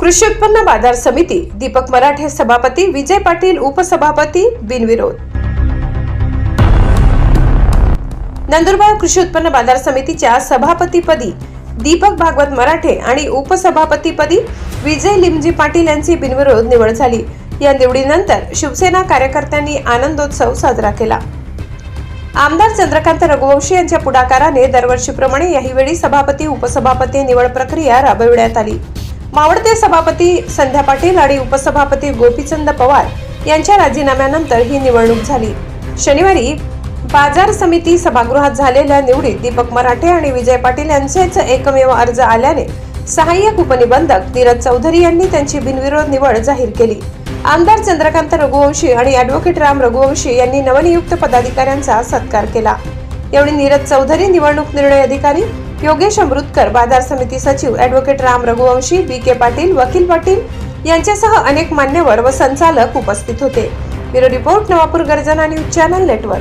कृषी उत्पन्न बाजार समिती दीपक मराठे सभापती विजय पाटील उपसभापती बिनविरोध. नंदुरबार कृषी उत्पन्न बाजार समितीच्या सभापतीपदी दीपक भागवत मराठे आणि उपसभापतीपदी विजय लिमजी पाटील यांची बिनविरोध निवड झाली. या निवडीनंतर शिवसेना कार्यकर्त्यांनी आनंदोत्सव साजरा केला. आमदार चंद्रकांत रघुवंशी यांच्या पुढाकाराने दरवर्षीप्रमाणे याहीवेळी सभापती उपसभापती निवड प्रक्रिया राबविण्यात आली. मावळते सभापती संध्या पाटील आणि उपसभापती गोपीचंद पवार यांच्या राजीनाम्यानंतर ही निवडणूक झाली. शनिवारी बाजार समिती सभागृहात झालेल्या निवडीत दीपक मराठे आणि विजय पाटील यांचेच एकमेव अर्ज आल्याने सहाय्यक उपनिबंधक धीरज चौधरी यांनी त्यांची बिनविरोध निवड जाहीर केली. आमदार चंद्रकांत रघुवंशी आणि ॲडव्होकेट राम रघुवंशी यांनी नवनियुक्त पदाधिकाऱ्यांचा सत्कार केला. यावेळी नीरज चौधरी निवडणूक निर्णय अधिकारी योगेश अमृतकर बाजार समिती सचिव advocate Ram Raghuvanshi B K Patil वकील पाटील यांच्यासह अनेक मान्यवर व संचालक उपस्थित होते. ब्युरो रिपोर्ट नवापूर गर्जना न्यूज चॅनल नेटवर्क.